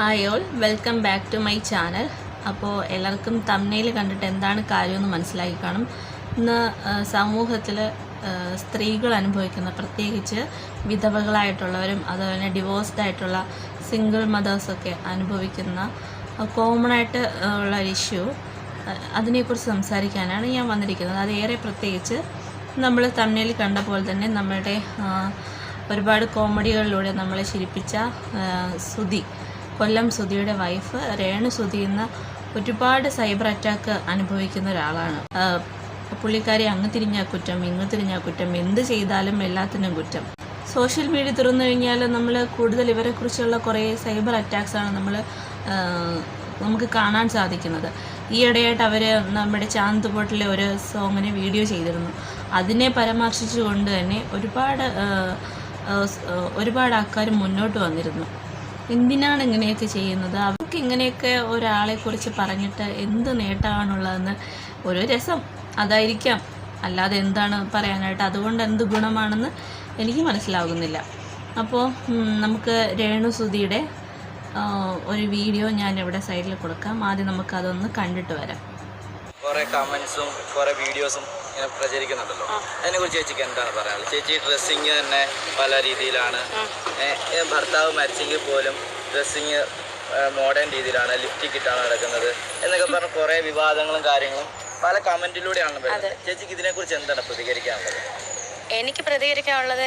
Hi all welcome back to my channel അപ്പോൾ എല്ലാവർക്കും തമ്മനയിൽ കണ്ടിട്ട് എന്താണ് കാര്യമെന്ന് മനസ്സിലാക്കി കാണും ഇന്ന് സമൂഹത്തിൽ സ്ത്രീകൾ അനുഭവിക്കുന്ന പ്രത്യേകിച്ച് വിധവകളായിട്ടുള്ളവരും അതുപോലെ തന്നെ ഡിവോഴ്സ്ഡ് ആയിട്ടുള്ള സിംഗിൾ മദേഴ്സൊക്കെ അനുഭവിക്കുന്ന കോമൺ ആയിട്ട് ഉള്ള ഒരു ഇഷ്യൂ അതിനെക്കുറിച്ച് സംസാരിക്കാനാണ് ഞാൻ വന്നിരിക്കുന്നത്. അത് ഏറെ പ്രത്യേകിച്ച് നമ്മൾ തമ്മനയിൽ കണ്ട പോലെ തന്നെ നമ്മളുടെ ആ, ഒരുപാട് കോമഡികളിലൂടെ നമ്മളെ ശിരിപ്പിച്ച സുതി കൊല്ലം സുധിയുടെ വൈഫ് രേണു സുധി എന്ന ഒരുപാട് സൈബർ അറ്റാക്ക് അനുഭവിക്കുന്ന ഒരാളാണ്. പുള്ളിക്കാരി അങ്ങ് തിരിഞ്ഞാൽ കുറ്റം ഇങ്ങ് തിരിഞ്ഞാൽ കുറ്റം എന്ത് ചെയ്താലും എല്ലാത്തിനും കുറ്റം. സോഷ്യൽ മീഡിയ തുറന്നു കഴിഞ്ഞാൽ നമ്മൾ കൂടുതൽ ഇവരെക്കുറിച്ചുള്ള കുറേ സൈബർ അറ്റാക്സാണ് നമ്മൾ നമുക്ക് കാണാൻ സാധിക്കുന്നത്. ഈയിടെയായിട്ട് അവർ നമ്മുടെ ചാന്ത് പോട്ടിലെ ഒരു സോങ്ങിനെ വീഡിയോ ചെയ്തിരുന്നു. അതിനെ പരാമർശിച്ചുകൊണ്ട് തന്നെ ഒരുപാട് ഒരുപാട് ആൾക്കാർ മുന്നോട്ട് വന്നിരുന്നു. എന്തിനാണ് ഇങ്ങനെയൊക്കെ ചെയ്യുന്നത്? അവർക്ക് ഇങ്ങനെയൊക്കെ ഒരാളെ കുറിച്ച് പറഞ്ഞിട്ട് എന്ത് നേട്ടമാണുള്ളതെന്ന് ഒരു രസം അതായിരിക്കാം. അല്ലാതെ എന്താണ് പറയാനായിട്ട് അതുകൊണ്ട് എന്ത് ഗുണമാണെന്ന് എനിക്ക് മനസ്സിലാകുന്നില്ല അപ്പോൾ നമുക്ക് രേണുസുതിയുടെ ഒരു വീഡിയോ ഞാൻ ഇവിടെ സൈഡിൽ കൊടുക്കാം. ആദ്യം നമുക്ക് അതൊന്ന് കണ്ടിട്ട് വരാം. കുറേ കമൻസും കുറേ വീഡിയോസും ഇങ്ങനെ പ്രചരിക്കുന്നുണ്ടല്ലോ. അതിനെ കുറിച്ച് ചേച്ചിക്ക് എന്താണ് പറയാനുള്ളത്? ചേച്ചി ഡ്രസ്സിങ് തന്നെ പല രീതിയിലാണ്. ഭർത്താവ് മരിച്ചെങ്കിൽ പോലും ഡ്രസ്സിങ് മോഡേൺ രീതിയിലാണ് ലിപ്റ്റിക് ഇട്ടാണ് നടക്കുന്നത് എന്നൊക്കെ പറഞ്ഞ കുറെ വിവാദങ്ങളും കാര്യങ്ങളും പല കമന്റിലൂടെയാണ് വരുന്നത്. ചേച്ചിക്ക് ഇതിനെക്കുറിച്ച് എന്താണ് പ്രതികരിക്കാനുള്ളത്? എനിക്ക് പ്രതികരിക്കാനുള്ളത്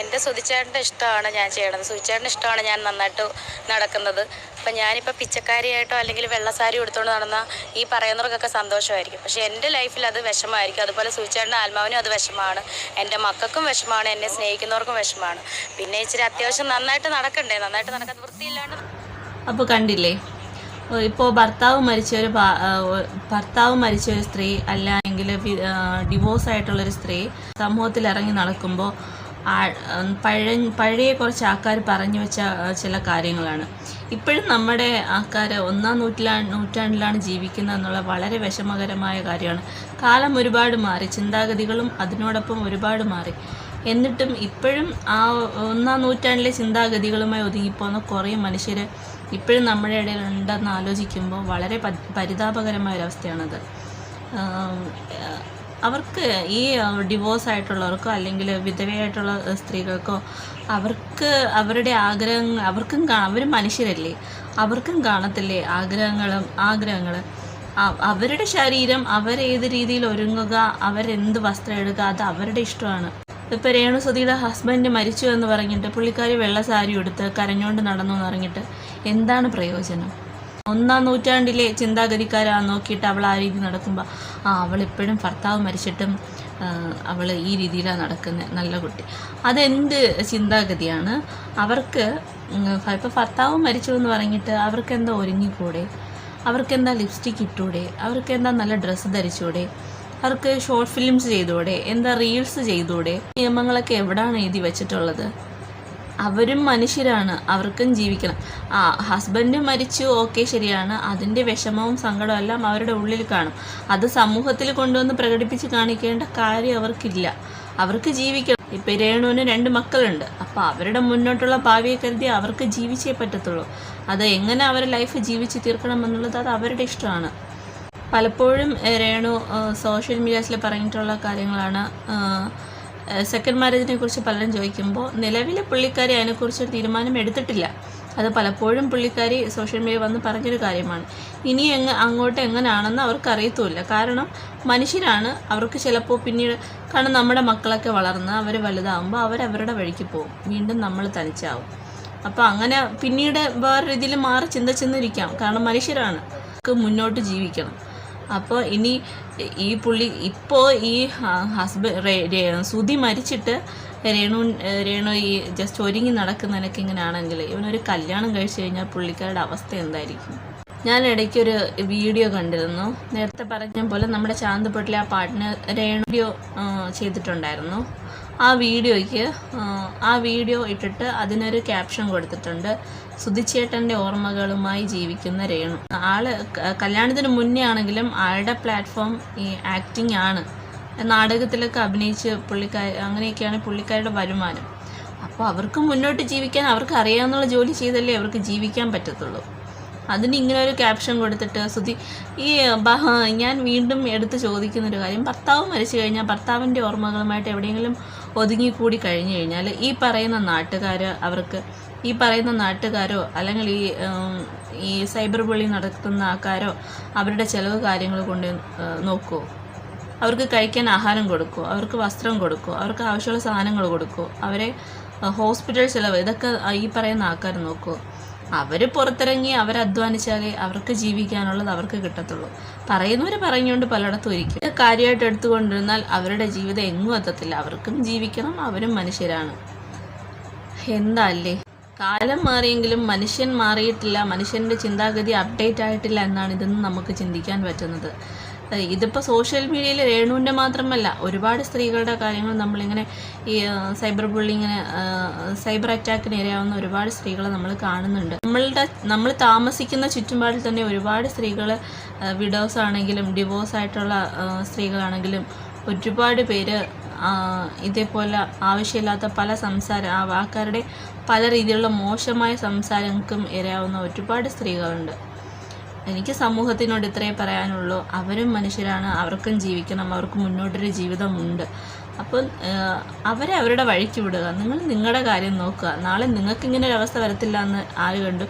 എന്റെ സുതിച്ചേട്ടന്റെ ഇഷ്ടമാണ് ഞാൻ ചെയ്യണത്. സുതിച്ചേട്ടന്റെ ഇഷ്ടമാണ് ഞാൻ നന്നായിട്ട് നടക്കുന്നത്. അപ്പം ഞാനിപ്പോൾ പിച്ചക്കാരിയായിട്ടോ അല്ലെങ്കിൽ വെള്ളസാരി എടുത്തുകൊണ്ട് നടന്ന ഈ പറയുന്നവർക്കൊക്കെ സന്തോഷമായിരിക്കും. പക്ഷേ എന്റെ ലൈഫിൽ അത് വിഷമമായിരിക്കും. അതുപോലെ സുതിച്ചേട്ടന്റെ ആത്മാവിനും അത് വിഷമമാണ്. എന്റെ മക്കൾക്കും വിഷമമാണ്. എന്നെ സ്നേഹിക്കുന്നവർക്കും വിഷമമാണ്. പിന്നെ ഇച്ചിരി അത്യാവശ്യം നന്നായിട്ട് നടക്കണ്ടേ? നന്നായിട്ട് നടക്കാൻ വൃത്തിയില്ലാണ്ട് അപ്പോൾ കണ്ടില്ലേ? ഇപ്പോൾ ഭർത്താവ് മരിച്ച ഒരു ഭർത്താവ് മരിച്ച ഒരു സ്ത്രീ അല്ലെങ്കിൽ ഡിവോഴ്സ് ആയിട്ടുള്ളൊരു സ്ത്രീ സമൂഹത്തിൽ ഇറങ്ങി നടക്കുമ്പോൾ പഴയ പഴയ കുറച്ച് ആൾക്കാർ പറഞ്ഞു വെച്ച ചില കാര്യങ്ങളാണ്. ഇപ്പോഴും നമ്മുടെ ആൾക്കാർ ഒന്നാം നൂറ്റിലാ നൂറ്റാണ്ടിലാണ് ജീവിക്കുന്നത് എന്നുള്ള വളരെ വിഷമകരമായ കാര്യമാണ്. കാലം ഒരുപാട് മാറി ചിന്താഗതികളും അതിനോടൊപ്പം ഒരുപാട് മാറി. എന്നിട്ടും ഇപ്പോഴും ആ ഒന്നാം നൂറ്റാണ്ടിലെ ചിന്താഗതികളുമായി ഒതുങ്ങിപ്പോകുന്ന കുറേ മനുഷ്യർ ഇപ്പോഴും നമ്മുടെ ഇടയിൽ ഉണ്ടെന്ന് ആലോചിക്കുമ്പോൾ വളരെ പരിതാപകരമായ ഒരവസ്ഥയാണത് അവർക്ക് ഈ ഡിവോഴ്സ് ആയിട്ടുള്ളവർക്കോ അല്ലെങ്കിൽ വിധവയായിട്ടുള്ള സ്ത്രീകൾക്കോ അവർക്ക് അവരുടെ ആഗ്രഹങ്ങൾ അവർക്കും കാണാം. അവർ മനുഷ്യരല്ലേ. അവർക്കും കാണത്തില്ലേ ആഗ്രഹങ്ങളും ആഗ്രഹങ്ങൾ അവരുടെ ശരീരം അവരേത് രീതിയിൽ ഒരുങ്ങുക അവരെന്ത് വസ്ത്രം എടുക്കുക അത് അവരുടെ ഇഷ്ടമാണ്. ഇപ്പോൾ രേണുസതിയുടെ ഹസ്ബൻഡ് മരിച്ചു എന്ന് പറഞ്ഞിട്ട് പുള്ളിക്കാരി വെള്ള സാരി എടുത്ത് കരഞ്ഞുകൊണ്ട് നടന്നു എന്ന് പറഞ്ഞിട്ട് എന്താണ് പ്രയോജനം? ഒന്നാം നൂറ്റാണ്ടിലെ ചിന്താഗതിക്കാരാ നോക്കിയിട്ട് അവൾ ആ രീതി നടക്കുമ്പോൾ ആ അവൾ ഇപ്പോഴും ഭർത്താവ് മരിച്ചിട്ടും അവൾ ഈ രീതിയിലാണ് നടക്കുന്നത് നല്ല കുട്ടി. അതെന്ത് ചിന്താഗതിയാണ്? അവർക്ക് ഇപ്പോൾ ഭർത്താവ് മരിച്ചു എന്ന് പറഞ്ഞിട്ട് അവർക്ക് എന്താ ഒരുങ്ങിക്കൂടെ? അവർക്ക് എന്താ ലിപ്സ്റ്റിക് ഇട്ടൂടെ? അവർക്ക് എന്താ നല്ല ഡ്രസ്സ് ധരിച്ചൂടെ? അവർക്ക് ഷോർട്ട് ഫിലിംസ് ചെയ്തൂടെ? എന്താ റീൽസ് ചെയ്തൂടെ? നിയമങ്ങളൊക്കെ എവിടാണ് എഴുതി വെച്ചിട്ടുള്ളത്? അവരും മനുഷ്യരാണ്. അവർക്കും ജീവിക്കണം. ആ ഹസ്ബൻഡ് മരിച്ചു ഓക്കെ ശരിയാണ്. അതിന്റെ വിഷമവും സങ്കടവും എല്ലാം അവരുടെ ഉള്ളിൽ കാണും. അത് സമൂഹത്തിൽ കൊണ്ടുവന്ന് പ്രകടിപ്പിച്ച് കാണിക്കേണ്ട കാര്യം അവർക്കില്ല. അവർക്ക് ജീവിക്കണം. ഇപ്പം രേണുവിന് രണ്ട് മക്കളുണ്ട്. അപ്പോൾ അവരുടെ മുന്നോട്ടുള്ള ഭാവിയെ കരുതി അവർക്ക് ജീവിച്ചേ പറ്റത്തുള്ളൂ. അത് എങ്ങനെ അവരെ ലൈഫ് ജീവിച്ച് തീർക്കണം എന്നുള്ളത് അത് അവരുടെ ഇഷ്ടമാണ്. പലപ്പോഴും രേണു സോഷ്യൽ മീഡിയാസിൽ പറഞ്ഞിട്ടുള്ള കാര്യങ്ങളാണ്. സെക്കൻഡ് മാരേജിനെ കുറിച്ച് പലരും ചോദിക്കുമ്പോൾ നിലവിലെ പുള്ളിക്കാരി അതിനെക്കുറിച്ച് ഒരു തീരുമാനം എടുത്തിട്ടില്ല. അത് പലപ്പോഴും പുള്ളിക്കാരി സോഷ്യൽ മീഡിയ വന്ന് പറഞ്ഞൊരു കാര്യമാണ്. ഇനി എങ്ങ അങ്ങോട്ട് എങ്ങനെയാണെന്ന് അവർക്ക് അറിയത്തുമില്ല കാരണം മനുഷ്യരാണ്. അവർക്ക് ചിലപ്പോൾ പിന്നീട് കാരണം നമ്മുടെ മക്കളൊക്കെ വളർന്ന് അവർ വലുതാകുമ്പോൾ അവരവരുടെ വഴിക്ക് പോകും. വീണ്ടും നമ്മൾ തനിച്ചാവും. അപ്പോൾ അങ്ങനെ പിന്നീട് വേറെ രീതിയിൽ മാറി ചിന്തിച്ചെന്നിരിക്കാം കാരണം മനുഷ്യരാണ്. മുന്നോട്ട് ജീവിക്കണം. അപ്പോൾ ഇനി ഈ പുള്ളി ഇപ്പോൾ ഈ ഹസ്ബൻഡ് സുധി മരിച്ചിട്ട് രേണു രേണു ഈ ജസ്റ്റ് ഒരുങ്ങി നടക്കുന്നതിനൊക്കെ ഇങ്ങനെയാണെങ്കിൽ ഇവനൊരു കല്യാണം കഴിച്ചു കഴിഞ്ഞാൽ പുള്ളിക്കാരുടെ അവസ്ഥ എന്തായിരിക്കും? ഞാൻ ഇടയ്ക്കൊരു വീഡിയോ കണ്ടിരുന്നു. നേരത്തെ പറഞ്ഞ പോലെ നമ്മുടെ ചാന്തപ്പെട്ടിലെ ആ പാട്ടിന് രേണുഡിയോ ചെയ്തിട്ടുണ്ടായിരുന്നു. ആ വീഡിയോയ്ക്ക് ആ വീഡിയോ ഇട്ടിട്ട് അതിനൊരു ക്യാപ്ഷൻ കൊടുത്തിട്ടുണ്ട്. സുധിച്ചേട്ടന്റെ ഓർമ്മകളുമായി ജീവിക്കുന്ന രേണു. ആൾ കല്യാണത്തിന് മുന്നേ ആണെങ്കിലും ആളുടെ പ്ലാറ്റ്ഫോം ഈ ആക്ടിങ് ആണ്. നാടകത്തിലൊക്കെ അഭിനയിച്ച് പുള്ളിക്കാരി അങ്ങനെയൊക്കെയാണ് പുള്ളിക്കാരുടെ വരുമാനം. അപ്പോൾ അവർക്ക് മുന്നോട്ട് ജീവിക്കാൻ അവർക്ക് അറിയാവുന്ന ജോലി ചെയ്തല്ലേ അവർക്ക് ജീവിക്കാൻ പറ്റത്തുള്ളൂ. അതിന് ഇങ്ങനെ ഒരു ക്യാപ്ഷൻ കൊടുത്തിട്ട് സുധി ഈ ഞാൻ വീണ്ടും എടുത്ത് ചോദിക്കുന്നൊരു കാര്യം. ഭർത്താവ് മരിച്ചു കഴിഞ്ഞാൽ ഭർത്താവിന്റെ ഓർമ്മകളുമായിട്ട് എവിടെയെങ്കിലും ഒതുങ്ങിക്കൂടി കഴിഞ്ഞു കഴിഞ്ഞാൽ ഈ പറയുന്ന നാട്ടുകാർ അവർക്ക് ഈ പറയുന്ന നാട്ടുകാരോ അല്ലെങ്കിൽ ഈ ഈ സൈബർ ബുള്ളി നടത്തുന്ന ആൾക്കാരോ അവരുടെ ചിലവ് കാര്യങ്ങൾ കൊണ്ട് നോക്കുമോ അവർക്ക് കഴിക്കാൻ ആഹാരം കൊടുക്കുമോ അവർക്ക് വസ്ത്രം കൊടുക്കുമോ അവർക്ക് ആവശ്യമുള്ള സാധനങ്ങൾ കൊടുക്കുമോ അവരെ ഹോസ്പിറ്റൽ ചിലവ് ഇതൊക്കെ ഈ പറയുന്ന ആൾക്കാർ നോക്കുമോ അവർ പുറത്തിറങ്ങി അവരധ്വാനിച്ചാലേ അവർക്ക് ജീവിക്കാനുള്ളത് അവർക്ക് കിട്ടത്തുള്ളൂ. പറയുന്നവർ പറഞ്ഞുകൊണ്ട് പലയിടത്തും ഒരിക്കലും കാര്യമായിട്ട് എടുത്തുകൊണ്ടിരുന്നാൽ അവരുടെ ജീവിതം എങ്ങും എത്തത്തില്ല. അവർക്കും ജീവിക്കണം അവരും മനുഷ്യരാണ്. എന്താ അല്ലേ? കാലം മാറിയെങ്കിലും മനുഷ്യൻ മാറിയിട്ടില്ല മനുഷ്യന്റെ ചിന്താഗതി അപ്ഡേറ്റ് ആയിട്ടില്ല എന്നാണ് ഇതെന്ന് നമുക്ക് ചിന്തിക്കാൻ പറ്റുന്നത്. ഇതിപ്പോൾ സോഷ്യൽ മീഡിയയിൽ രേണുവിന്റെ മാത്രമല്ല ഒരുപാട് സ്ത്രീകളുടെ കാര്യങ്ങൾ നമ്മളിങ്ങനെ ഈ സൈബർ ബുള്ളിങ്ങിന് സൈബർ അറ്റാക്കിന് ഇരയാവുന്ന ഒരുപാട് സ്ത്രീകളെ നമ്മൾ കാണുന്നുണ്ട്. നമ്മളുടെ നമ്മൾ താമസിക്കുന്ന ചുറ്റുപാടിൽ തന്നെ ഒരുപാട് സ്ത്രീകൾ വിഡോസ് ആണെങ്കിലും ഡിവോഴ്സ് ആയിട്ടുള്ള സ്ത്രീകളാണെങ്കിലും ഒരുപാട് പേര് ഇതേപോലെ ആവശ്യമില്ലാത്ത പല സംസാര ആ ആൾക്കാരുടെ പല രീതിയിലുള്ള മോശമായ സംസാരങ്ങൾക്കും ഇരയാവുന്ന ഒരുപാട് സ്ത്രീകളുണ്ട്. എനിക്ക് സമൂഹത്തിനോട് ഇത്രയേ പറയാനുള്ളൂ. അവരും മനുഷ്യരാണ്. അവർക്കും ജീവിക്കണം. അവർക്ക് മുന്നോട്ടൊരു ജീവിതമുണ്ട്. അപ്പം അവരെ അവരുടെ വഴിക്ക് വിടുക. നിങ്ങൾ നിങ്ങളുടെ കാര്യം നോക്കുക. നാളെ നിങ്ങൾക്ക് ഇങ്ങനെ ഒരു അവസ്ഥ വരത്തില്ല എന്ന് ആര് കണ്ടു?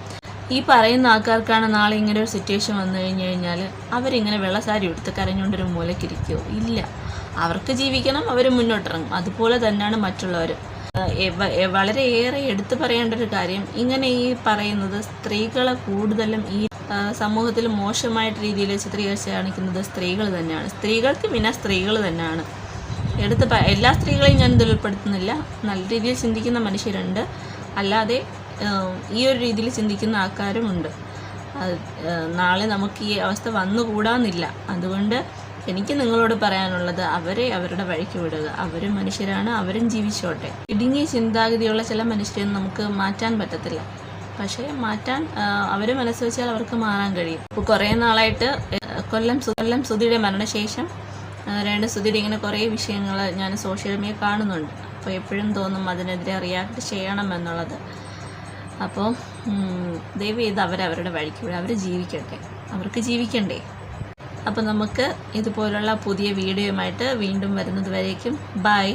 ഈ പറയുന്ന ആൾക്കാർക്കാണ് നാളെ ഇങ്ങനെ ഒരു സിറ്റുവേഷൻ വന്നു കഴിഞ്ഞു കഴിഞ്ഞാൽ അവരിങ്ങനെ വെള്ളസാരി എടുത്ത് കരഞ്ഞുകൊണ്ടൊരു മൂലക്കിരിക്കുമോ ഇല്ല. അവർക്ക് ജീവിക്കണം അവർ മുന്നോട്ടിറങ്ങും. അതുപോലെ തന്നെയാണ് മറ്റുള്ളവർ വളരെ ഏറെ എടുത്തു പറയേണ്ട ഒരു കാര്യം ഇങ്ങനെ ഈ പറയുന്നത് സ്ത്രീകളെ കൂടുതലും ഈ സമൂഹത്തിൽ മോശമായിട്ട് രീതിയിൽ ചിത്രീകരിച്ച് കാണിക്കുന്നത് സ്ത്രീകൾ തന്നെയാണ്. സ്ത്രീകൾക്ക് പിന്നെ സ്ത്രീകൾ തന്നെയാണ്. എടുത്ത് എല്ലാ സ്ത്രീകളെയും ഞാൻ ഇതിൽ നല്ല രീതിയിൽ ചിന്തിക്കുന്ന മനുഷ്യരുണ്ട്. അല്ലാതെ ഈ ഒരു രീതിയിൽ ചിന്തിക്കുന്ന ആൾക്കാരുമുണ്ട്. നാളെ നമുക്ക് ഈ അവസ്ഥ വന്നുകൂടാന്നില്ല. അതുകൊണ്ട് എനിക്ക് നിങ്ങളോട് പറയാനുള്ളത് അവരെ അവരുടെ വഴിക്ക് വിടുക. അവരും മനുഷ്യരാണ് അവരും ജീവിച്ചോട്ടെ. ഇടുങ്ങിയ ചിന്താഗതിയുള്ള ചില മനുഷ്യരെ നമുക്ക് മാറ്റാൻ പറ്റത്തില്ല. പക്ഷേ മാറ്റാൻ അവർ മനസ്സ് വെച്ചാൽ അവർക്ക് മാറാൻ കഴിയും. ഇപ്പോൾ കുറേ നാളായിട്ട് കൊല്ലം കൊല്ലം സുധിയുടെ മരണശേഷം രണ്ട് സുധിയുടെ ഇങ്ങനെ കുറേ വിഷയങ്ങൾ ഞാൻ സോഷ്യൽ മീഡിയ കാണുന്നുണ്ട്. അപ്പോൾ എപ്പോഴും തോന്നും അതിനെതിരെ റിയാക്ട് ചെയ്യണം എന്നുള്ളത്. അപ്പോൾ ദയവ് ചെയ്ത് അവരവരുടെ വഴിക്ക് വിടുക. അവർ ജീവിക്കട്ടെ. അവർക്ക് ജീവിക്കണ്ടേ? അപ്പോൾ നമുക്ക് ഇതുപോലുള്ള പുതിയ വീഡിയോയുമായിട്ട് വീണ്ടും വരുന്നത് വരേക്കും. ബൈ